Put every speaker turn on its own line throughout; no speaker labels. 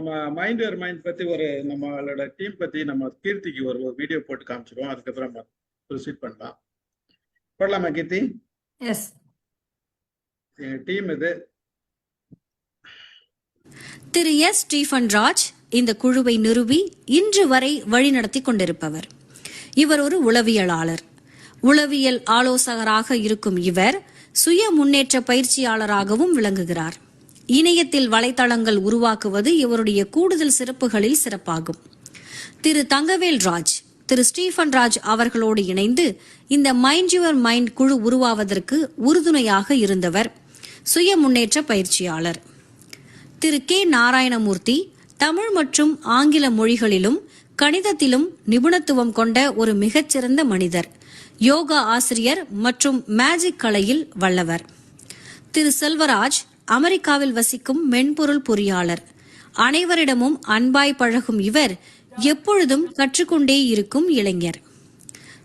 நம்ம mind your mind பத்தி ஒரு நம்மளோட டீம் பத்தி நம்ம கீர்த்திக்கு ஒரு வீடியோ போட்டு காமிச்சிருவோம். அதுக்கப்புறம் நம்ம ப்ரொசீட் பண்ணலாம். போடலாமா கீர்த்தி?
எஸ்
டீம் இது.
திரு எஸ். ஸ்டீஃபன் ராஜ் இந்த குழுவை நிறுவி இன்று வரை வழிநடத்தி கொண்டிருப்பவர். இவர் ஒரு உளவியலாளர். உளவியல் ஆலோசகராக இருக்கும் இவர் சுய முன்னேற்ற பயிற்சியாளராகவும் விளங்குகிறார். இணையத்தில் வலைத்தளங்கள் உருவாக்குவது இவருடைய கூடுதல் சிறப்புகளில் சிறப்பாகும். திரு தங்கவேல் ராஜ் திரு ஸ்டீஃபன் ராஜ் அவர்களோடு இணைந்து இந்த மைண்ட் யுவர் மைண்ட் குழு உருவாவதற்கு உறுதுணையாக இருந்தவர் சுய முன்னேற்ற பயிற்சியாளர். திரு கே நாராயணமூர்த்தி தமிழ் மற்றும் ஆங்கில மொழிகளிலும் கணிதத்திலும் நிபுணத்துவம் கொண்ட ஒரு மிகச்சிறந்த மனிதர் யோகா ஆசிரியர் மற்றும் மேஜிக் கலையில் வல்லவர். திரு செல்வராஜ் அமெரிக்காவில் வசிக்கும் மென்பொருள் பொறியாளர். அனைவரிடமும் அன்பாய் பழகும் இவர் எப்பொழுதும் கற்றுக்கொண்டே இருக்கும் இளைஞர்.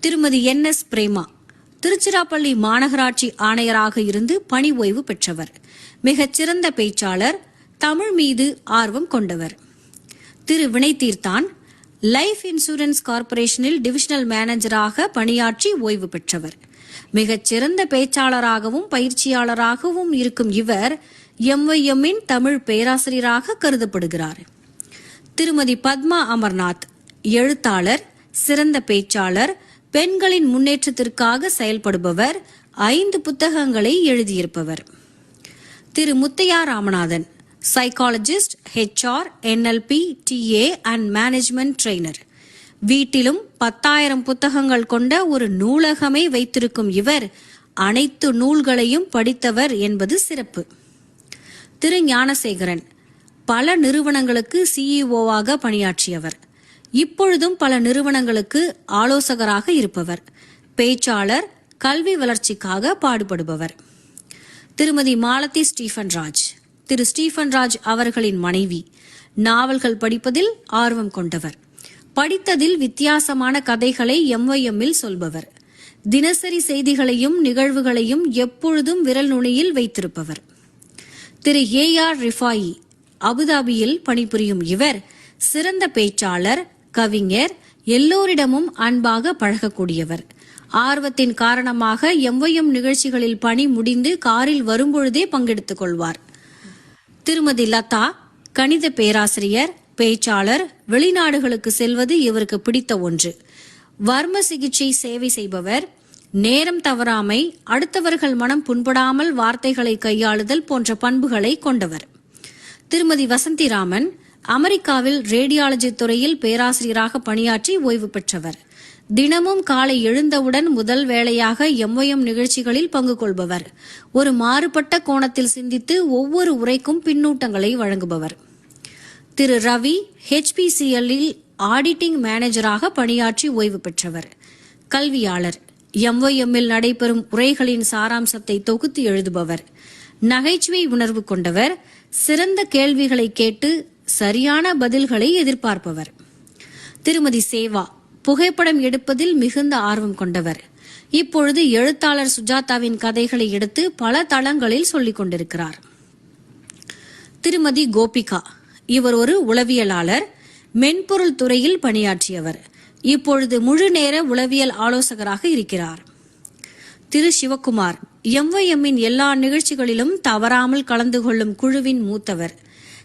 திருமதி என். எஸ். பிரேமா திருச்சிராப்பள்ளி மாநகராட்சி ஆணையராக இருந்து பணி ஓய்வு பெற்றவர். மிகச்சிறந்த பேச்சாளர் தமிழ் மீது ஆர்வம் கொண்டவர். திரு. வினைத்தீர்த்தான் லைஃப் இன்சூரன்ஸ் கார்ப்பரேஷனில் டிவிஷனல் மேனேஜராக பணியாற்றி ஓய்வு பெற்றவர். மிகச்சிறந்த பேச்சாளராகவும் பயிற்சியாளராகவும் இருக்கும் இவர் எம்ஒய்எம்மின் தமிழ் பேராசிரியராக கருதப்படுகிறார். திருமதி பத்மா அமர்நாத் எழுத்தாளர் சிறந்த பேச்சாளர் பெண்களின் முன்னேற்றத்திற்காக செயல்படுபவர் ஐந்து புத்தகங்களை எழுதியிருப்பவர். Thiru. Muthiah Ramanathan psychologist HR NLP TA and management trainer வீட்டிலும் பத்தாயிரம் புத்தகங்கள் கொண்ட ஒரு நூலகமே வைத்திருக்கும் இவர் அனைத்து நூல்களையும் படித்தவர் என்பது சிறப்பு. திரு. ஞானசேகரன் பல நிறுவனங்களுக்கு சிஇஓவாக பணியாற்றியவர். இப்பொழுதும் பல நிறுவனங்களுக்கு ஆலோசகராக இருப்பவர். பேச்சாளர் கல்வி வளர்ச்சிக்காக பாடுபடுபவர். திருமதி மாலதி ஸ்டீஃபன் ராஜ் திரு. ஸ்டீஃபன் ராஜ் அவர்களின் மனைவி. நாவல்கள் படிப்பதில் ஆர்வம் கொண்டவர். படித்ததில் வித்தியாசமான கதைகளை எம்ஒய்எம்மில் சொல்பவர். தினசரி செய்திகளையும் நிகழ்வுகளையும் எப்பொழுதும் விரல் நுனியில் வைத்திருப்பவர். திரு ஏ ஆர் ரிஃபாயி அபுதாபியில் பணிபுரியும் இவர் சிறந்த பேச்சாளர் கவிஞர் எல்லோரிடமும் அன்பாக பழகக்கூடியவர். ஆர்வத்தின் காரணமாக எம்ஒய்எம் நிகழ்ச்சிகளில் பணி முடிந்து காரில் வரும்பொழுதே பங்கெடுத்துக் கொள்வார். திருமதி லதா கணித பேராசிரியர் பேச்சாளர் வெளிநாடுகளுக்கு செல்வது இவருக்கு பிடித்த ஒன்று. வர்ம சிகிச்சை சேவை செய்பவர் நேரம் தவறாமை அடுத்தவர்கள் மனம் புண்படாமல் வார்த்தைகளை கையாளுதல் போன்ற பண்புகளை கொண்டவர். திருமதி வசந்திராமன் அமெரிக்காவில் ரேடியாலஜி துறையில் பேராசிரியராக பணியாற்றி ஓய்வு பெற்றவர். தினமும் காலை எழுந்தவுடன் முதல் வேளையாக எம்ஒஎம் நிகழ்ச்சிகளில் பங்கு கொள்பவர். ஒரு மாறுபட்ட கோணத்தில் சிந்தித்து ஒவ்வொரு உரைக்கும் பின்னூட்டங்களை வழங்குபவர். திரு ரவி ஹெச்பிசிஎல்லில் ஆடிட்டிங் மேனேஜராக பணியாற்றி ஓய்வு பெற்றவர். கல்வியாளர். எம்ஒஎம்மில் நடைபெறும் உரைகளின் சாராம்சத்தை தொகுத்து எழுதுபவர். நகைச்சுவை உணர்வு கொண்டவர். சிறந்த கேள்விகளை கேட்டு சரியான பதில்களை எதிர்பார்ப்பவர். திருமதி சேவா புகைப்படம் எடுப்பதில் மிகுந்த ஆர்வம் கொண்டவர். இப்பொழுது எழுத்தாளர் சுஜாதாவின் கதைகளை எடுத்து பல தளங்களில் சொல்லிக் கொண்டிருக்கிறார். திருமதி கோபிகா இவர் ஒரு உளவியலாளர் மென்பொருள் துறையில் பணியாற்றியவர். இப்பொழுது முழு நேர உளவியல் ஆலோசகராக இருக்கிறார். திரு. சிவகுமார் எம்ஒஎம்மின் எல்லா நிகழ்ச்சிகளிலும் தவறாமல் கலந்து கொள்ளும் குழுவின் மூத்தவர்.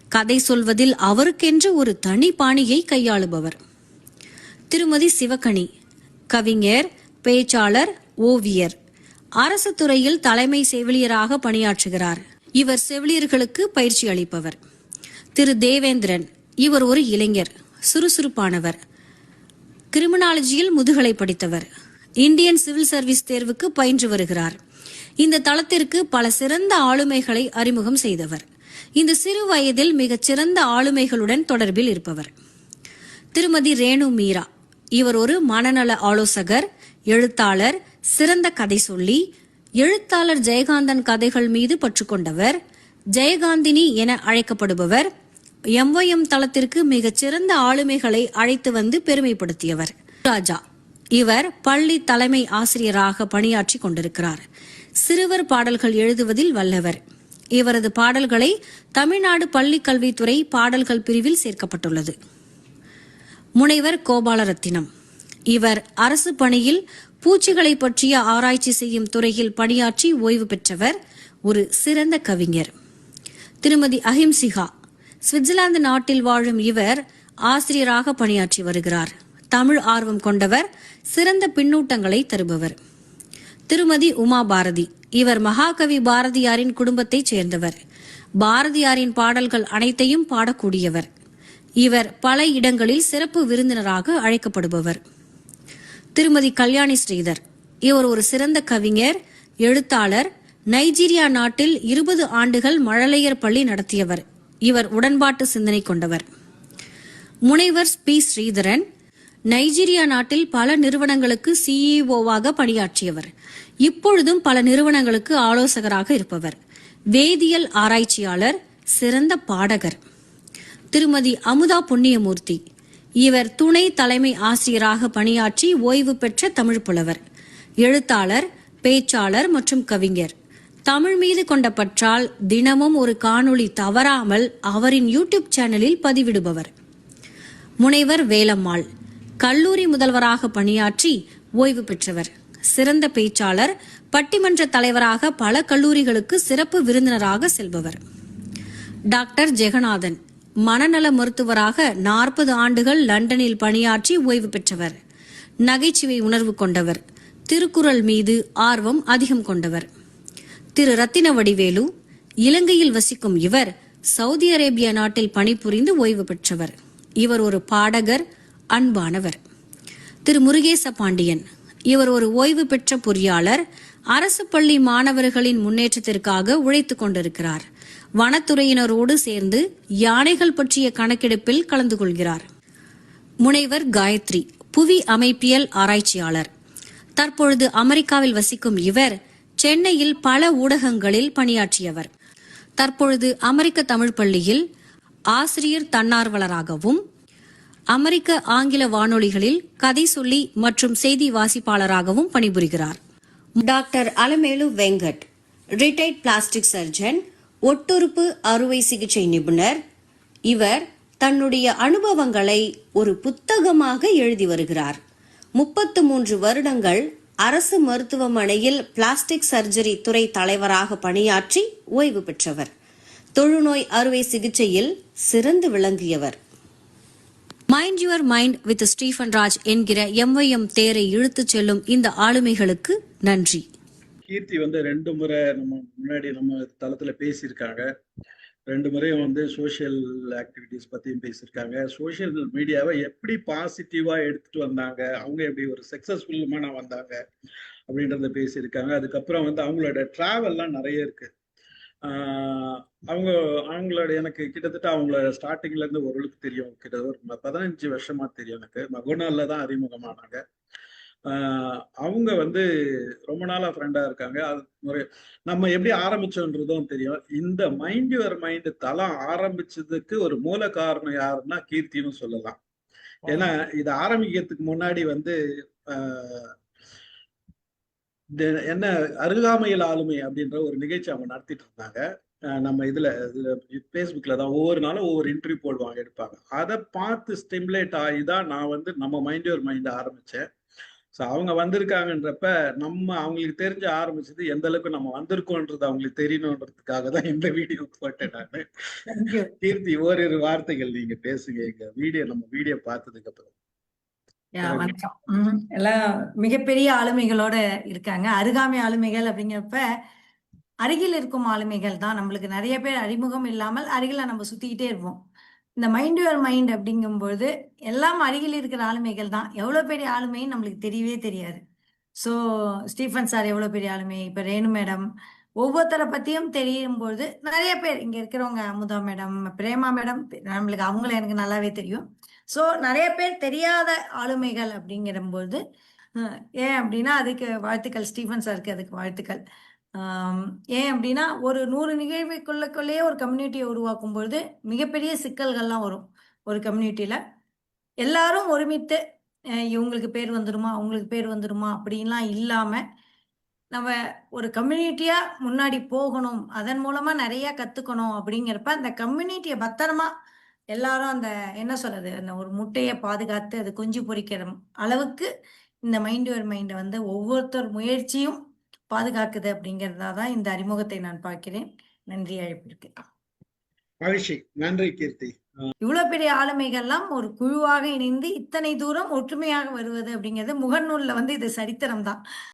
கதை சொல்வதில் அவருக்கென்று ஒரு தனி பாணியை கையாளுபவர். திருமதி சிவகணி கவிஞர் பேச்சாளர் ஓவியர். அரசு துறையில் தலைமை செவிலியராக பணியாற்றுகிறார். இவர் செவிலியர்களுக்கு பயிற்சி அளிப்பவர். திரு தேவேந்திரன். இவர் ஒரு இளைஞர் சுறுசுறுப்பானவர் கிரிமினாலஜியில் முதுகலை படித்தவர். இந்தியன் சிவில் சர்வீஸ் தேர்வுக்கு பயின்று வருகிறார். இந்த தளத்திற்கு பல சிறந்த ஆளுமைகளை அறிமுகம் செய்தவர். இந்த சிறு வயதில் மிகச் சிறந்த ஆளுமைகளுடன் தொடர்பில் இருப்பவர். திருமதி ரேணு மீரா. இவர் ஒரு மனநல ஆலோசகர் எழுத்தாளர் சிறந்த கதை சொல்லி எழுத்தாளர் ஜெயகாந்தன் கதைகள் மீது பற்று கொண்டவர் ஜெயகாந்தினி என அழைக்கப்படுபவர் எம்ஒஎம் தளத்திற்கு மிகச்சிறந்த ஆளுமைகளை அழைத்து வந்து பெருமைப்படுத்தியவர். ராஜா. இவர் பள்ளி தலைமை ஆசிரியராக பணியாற்றி கொண்டிருக்கிறார். சிறுவர் பாடல்கள் எழுதுவதில் வல்லவர். இவரது பாடல்களை தமிழ்நாடு பள்ளி கல்வித்துறை பாடல்கள் பிரிவில் சேர்க்கப்பட்டுள்ளது. முனைவர் கோபாலரத்தினம். இவர் அரசு பணியில் பூச்சிகளை பற்றிய ஆராய்ச்சி செய்யும் துறையில் பணியாற்றி ஓய்வு பெற்றவர் ஒரு சிறந்த கவிஞர். திருமதி அஹிம்சிகா. சுவிட்சர்லாந்து நாட்டில் வாழும் இவர் ஆசிரியராக பணியாற்றி வருகிறார். தமிழ் ஆர்வம் கொண்டவர் சிறந்த பின்னூட்டங்களை தருபவர். திருமதி உமா பாரதி. இவர் மகாகவி பாரதியாரின் குடும்பத்தைச் சேர்ந்தவர். பாரதியாரின் பாடல்கள் அனைத்தையும் பாடக்கூடியவர். இவர் பல இடங்களில் சிறப்பு விருந்தினராக அழைக்கப்படுபவர். திருமதி கல்யாணி ஸ்ரீதர். இவர் ஒரு சிறந்த கவிஞர் எழுத்தாளர் நைஜீரியா நாட்டில் இருபது ஆண்டுகள் மழலையர் பள்ளி நடத்தியவர். இவர் உடன்பாட்டு சிந்தனை கொண்டவர். முனைவர் பி. ஸ்ரீதரன் நைஜீரியா நாட்டில் பல நிறுவனங்களுக்கு சிஇஓவாக பணியாற்றியவர். இப்பொழுதும் பல நிறுவனங்களுக்கு ஆலோசகராக இருப்பவர். வேதியியல் ஆராய்ச்சியாளர் சிறந்த பாடகர். திருமதி அமுதா புண்ணியமூர்த்தி. இவர் துணை தலைமை ஆசிரியராக பணியாற்றி ஓய்வு பெற்ற தமிழ் புலவர். எழுத்தாளர் பேச்சாளர் மற்றும் கவிஞர். தமிழ் மீது கொண்ட பற்றால் தினமும் ஒரு காணொளி தவறாமல் அவரின் யூடியூப் சேனலில் பதிவிடுபவர். முனைவர் வேலம்மாள் கல்லூரி முதல்வராக பணியாற்றி ஓய்வு பெற்றவர். சிறந்த பேச்சாளர் பட்டிமன்ற தலைவராக பல கல்லூரிகளுக்கு சிறப்பு விருந்தினராக செல்பவர். டாக்டர் ஜெகநாதன் மனநல மருத்துவராக நாற்பது ஆண்டுகள் லண்டனில் பணியாற்றி ஓய்வு பெற்றவர். நகைச்சுவை உணர்வு கொண்டவர். திருக்குறள் மீது ஆர்வம் அதிகம் கொண்டவர். திரு ரத்தின வடிவேலு இலங்கையில் வசிக்கும் இவர் சவுதி அரேபியா நாட்டில் பணிபுரிந்து ஓய்வு பெற்றவர். இவர் ஒரு பாடகர் அன்பானவர். திரு முருகேச பாண்டியன் இவர் ஒரு ஓய்வு பெற்ற பொறியாளர் அரசு பள்ளி மாணவர்களின் முன்னேற்றத்திற்காக உழைத்துக் கொண்டிருக்கிறார். வனத்துறையினரோடு சேர்ந்து யானைகள் பற்றிய கணக்கெடுப்பில் கலந்து கொள்கிறார். முனைவர் காயத்ரி புவி அமைப்பியல் ஆராய்ச்சியாளர். தற்பொழுது அமெரிக்காவில் வசிக்கும் இவர் சென்னையில் பல ஊடகங்களில் பணியாற்றியவர். தற்பொழுது அமெரிக்க தமிழ் பள்ளியில் ஆசிரியர் தன்னார்வலராகவும் அமெரிக்க ஆங்கில வானொலிகளில் கதை சொல்லி மற்றும் செய்தி வாசிப்பாளராகவும் பணிபுரிகிறார். Doctor Alamelu Venkat retired plastic surgeon ஒட்டுறுப்பு அறுவை சிகிச்சை நிபுணர். இவர் தன்னுடைய அனுபவங்களை ஒரு புத்தகமாக எழுதி வருகிறார். முப்பத்து மூன்று வருடங்கள் அரசு மருத்துவமனையில் பிளாஸ்டிக் சர்ஜரி துறை தலைவராக பணியாற்றி ஓய்வு பெற்றவர். தொழுநோய் அறுவை சிகிச்சையில் சிறந்து விளங்கியவர். Mind your mind with Stephen Raj என்கிற எம்ஒய்எம் தேரை இழுத்துச் செல்லும் இந்த ஆளுமைகளுக்கு நன்றி.
கீர்த்தி வந்து ரெண்டு முறை நம்ம முன்னாடி நம்ம தளத்துல பேசியிருக்காங்க. ரெண்டு முறையும் வந்து சோஷியல் ஆக்டிவிட்டிஸ் பத்தியும் பேசியிருக்காங்க. சோஷியல் மீடியாவை எப்படி பாசிட்டிவா எடுத்துட்டு வந்தாங்க? அவங்க எப்படி ஒரு சக்சஸ்ஃபுல்லுமான வந்தாங்க? அப்படின்றத பேசியிருக்காங்க. அதுக்கப்புறம் வந்து அவங்களோட டிராவல்லாம் நிறைய இருக்கு. அவங்க அவங்களோட எனக்கு கிட்டத்தட்ட அவங்களோட ஸ்டார்டிங்ல இருந்து ஓரளவுக்கு தெரியும். கிட்டத்தட்ட ஒரு பதினஞ்சு வருஷமா தெரியும் எனக்கு. மகுனால தான் அறிமுகமானாங்க. அவங்க வந்து ரொம்ப நாளா ஃப்ரெண்டா இருக்காங்க. அது ஒரு நம்ம எப்படி ஆரம்பிச்சோன்றதும் தெரியும். இந்த மைண்ட் யுவர் மைண்ட் தளம் ஆரம்பிச்சதுக்கு ஒரு மூல காரணம் யாருன்னா கீர்த்தின்னு சொல்லலாம். ஏன்னா இது ஆரம்பிக்கிறதுக்கு முன்னாடி வந்து என்ன அருகாமையில் ஆளுமை அப்படின்ற ஒரு நிகழ்ச்சி அவங்க நடத்திட்டு இருந்தாங்க. நம்ம இதுல இதுல ஃபேஸ்புக்ல தான் ஒவ்வொரு நாளும் ஒவ்வொரு இன்டர்வியூ போடுவாங்க எடுப்பாங்க அதை பார்த்து ஸ்டிமுலேட் ஆகி தான் நான் வந்து நம்ம மைண்ட் யுவர் மைண்ட் ஆரம்பிச்சேன். ஸோ அவங்க வந்திருக்காங்கன்றப்ப நம்ம அவங்களுக்கு தெரிஞ்சு ஆரம்பிச்சது எந்த அளவுக்கு நம்ம வந்திருக்கோன்றது அவங்களுக்கு தெரியணுன்றதுக்காக தான் இந்த வீடியோ போட்டேன் நான். கீர்த்தி ஓரிரு வார்த்தைகள் நீங்க பேசுங்க. எங்க வீடியோ நம்ம வீடியோ பார்த்ததுக்கு அப்புறம்.
வணக்கம். எல்லாம் மிகப்பெரிய ஆளுமைகளோட இருக்காங்க. அருகாமை ஆளுமைகள் அப்படிங்கிறப்ப அருகில் இருக்கும் ஆளுமைகள் தான். நம்மளுக்கு நிறைய பேர் அறிமுகம் இல்லாமல் அருகில நம்ம சுத்திக்கிட்டே இருப்போம். இந்த மைண்ட் யுவர் மைண்ட் அப்படிங்கும்போது எல்லாம் அருகில் இருக்கிற ஆளுமைகள் தான். எவ்வளோ பெரிய ஆளுமைன்னு நம்மளுக்கு தெரியவே தெரியாது. ஸோ ஸ்டீஃபன் சார் எவ்வளோ பெரிய ஆளுமை? இப்போ ரேணு மேடம். ஒவ்வொருத்தரை பற்றியும் தெரியும்போது நிறைய பேர் இங்கே இருக்கிறவங்க அமுதா மேடம் பிரேமா மேடம் நம்மளுக்கு அவங்கள எனக்கு நல்லாவே தெரியும். ஸோ நிறைய பேர் தெரியாத ஆளுமைகள் அப்படிங்கிறபோது ஏன் அப்படின்னா அதுக்கு வாழ்த்துக்கள் ஸ்டீஃபன் சாருக்கு அதுக்கு வாழ்த்துக்கள். ஏன் அப்படின்னா ஒரு நூறு நிகழ்வுக்குள்ளக்குள்ளேயே ஒரு கம்யூனிட்டியை உருவாக்கும் பொழுது மிகப்பெரிய சிக்கல்கள்லாம் வரும் ஒரு கம்யூனிட்டியில் எல்லாரும் ஒருமித்து இவங்களுக்கு பேர் வந்துடுமா அவங்களுக்கு பேர் வந்துடுமா அப்படின்லாம் இல்லாமல் நம்ம ஒரு கம்யூனிட்டியாக முன்னாடி போகணும் அதன் மூலமாக நிறையா கற்றுக்கணும் அப்படிங்கிறப்ப அந்த கம்யூனிட்டியை பத்திரமா எல்லாரும் அந்த என்ன சொல்கிறது அந்த ஒரு முட்டையை பாதுகாத்து அது குஞ்சு பொரிக்கிற அளவுக்கு இந்த மைண்ட் யுவர் மைண்டை வந்து ஒவ்வொருத்தர் முயற்சியும் பாதுகாக்குது அப்படிங்கிறதா தான் இந்த அறிமுகத்தை நான் பார்க்கிறேன். நன்றி அழைப்பிற்கு.
மகிழ்ச்சி. நன்றி கீர்த்தி.
இவ்வளவு பெரிய ஆளுமைகள்லாம் ஒரு குழுவாக இணைந்து இத்தனை தூரம் ஒற்றுமையாக வருவது அப்படிங்கிறது முகநூல்ல வந்து இது சரித்திரம் தான்